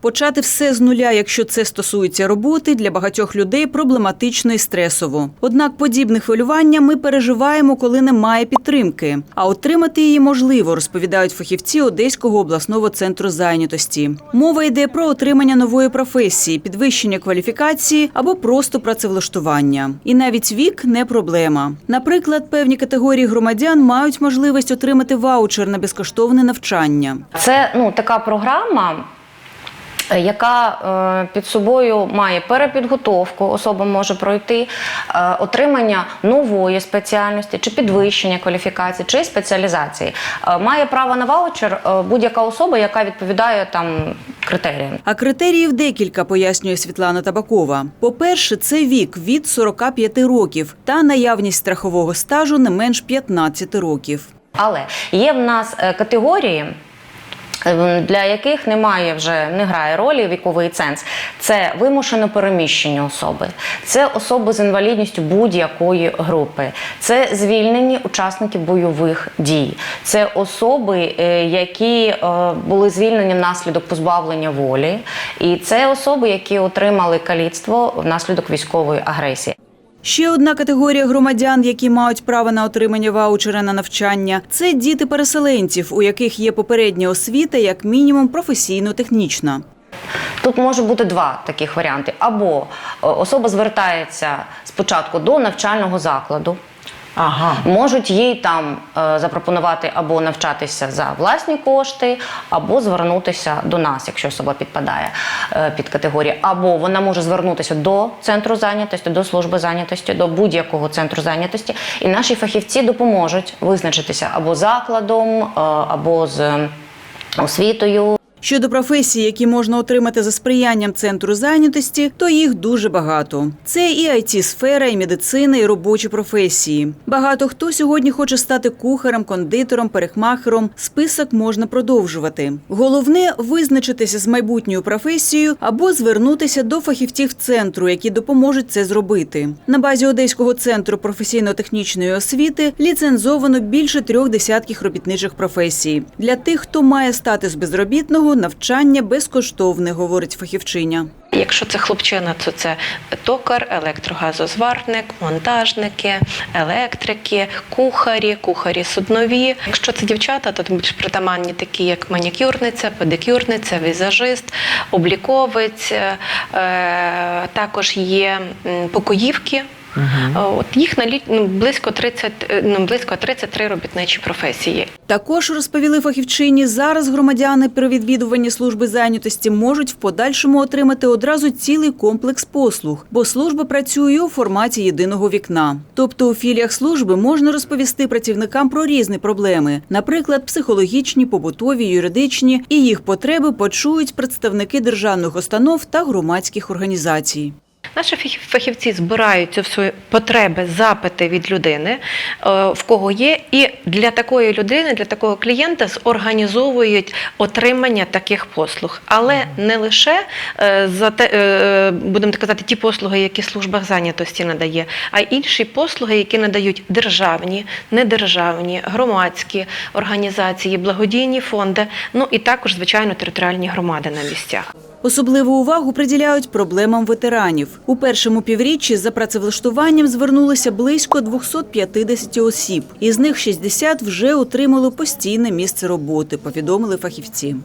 Почати все з нуля, якщо це стосується роботи, для багатьох людей проблематично і стресово. Однак подібне хвилювання ми переживаємо, коли немає підтримки. А отримати її можливо, розповідають фахівці Одеського обласного центру зайнятості. Мова йде про отримання нової професії, підвищення кваліфікації або просто працевлаштування. І навіть вік не проблема. Наприклад, певні категорії громадян мають можливість отримати ваучер на безкоштовне навчання. Це ну така програма. Е, Яка е, під собою має перепідготовку, особа може пройти е, отримання нової спеціальності чи підвищення кваліфікації чи спеціалізації. Має право на ваучер будь-яка особа, яка відповідає там критеріям. А критеріїв декілька, пояснює Світлана Табакова. По-перше, це вік від 45 років та наявність страхового стажу не менш 15 років. Але є в нас категорії. Е, Для яких немає вже не грає ролі віковий ценз, це вимушено переміщені особи, це особи з інвалідністю будь-якої групи, це звільнені учасники бойових дій, це особи, е, які е, були звільнені внаслідок позбавлення волі, і це особи, які отримали каліцтво внаслідок військової агресії. Ще одна категорія громадян, які мають право на отримання ваучера на навчання, це діти переселенців, у яких є попередня освіта, як мінімум професійно-технічна. Тут може бути два таких варіанти: або е, особа звертається спочатку до навчального закладу. Ага. Можуть їй там е, запропонувати або навчатися за власні кошти, або звернутися до нас, якщо особа підпадає е, під категорію. Або вона може звернутися до центру зайнятості, до служби зайнятості, до будь-якого центру зайнятості, і наші фахівці допоможуть визначитися або закладом, е, або з освітою. Щодо професій, які можна отримати за сприянням центру зайнятості, то їх дуже багато. Це і it сфера і медицина, і робочі професії. Багато хто сьогодні хоче стати кухарем, кондитером, парикмахером. Список можна продовжувати. Головне визначитися з майбутньою професією або звернутися до фахівців центру, які допоможуть це зробити. На базі Одеського центру професійно-технічної освіти ліцензовано більше трьох десятків робітничих професій. Для тих, хто має статус безробітного, навчання безкоштовне, говорить фахівчиня. Якщо це хлопчина, то це токар, електрогазозварник, монтажники, електрики, кухарі, кухарі суднові. Якщо це дівчата, то більш притаманні такі, як манікюрниця, педикюрниця, візажист, обліковець. Е, також є покоївки. Е, От їх наліт ну, близько 30, е, ну, близько 33 робітничі професії. Також розповіли фахівчині, зараз громадяни при відвідуванні служби зайнятості можуть в подальшому отримати одразу цілий комплекс послуг, бо служба працює у форматі єдиного вікна. Тобто у філіях служби можна розповісти працівникам про різні проблеми, наприклад, психологічні, побутові, юридичні, і їх потреби почують представники державних установ та громадських організацій. Наші фах- фахівці збирають цю всю потреби, запити від людини, е, в кого є, і для такої людини, для такого клієнта зорганізовують отримання таких послуг. Але не лише е, за те, е, будемо так казати, ті послуги, які служба зайнятості надає, а й інші послуги, які надають державні, недержавні, громадські організації, благодійні фонди, ну і також, звичайно, територіальні громади на місцях. Особливу увагу приділяють проблемам ветеранів. У першому півріччі за працевлаштуванням звернулися близько 250 осіб. Із них 60 вже отримали постійне місце роботи, повідомили фахівці.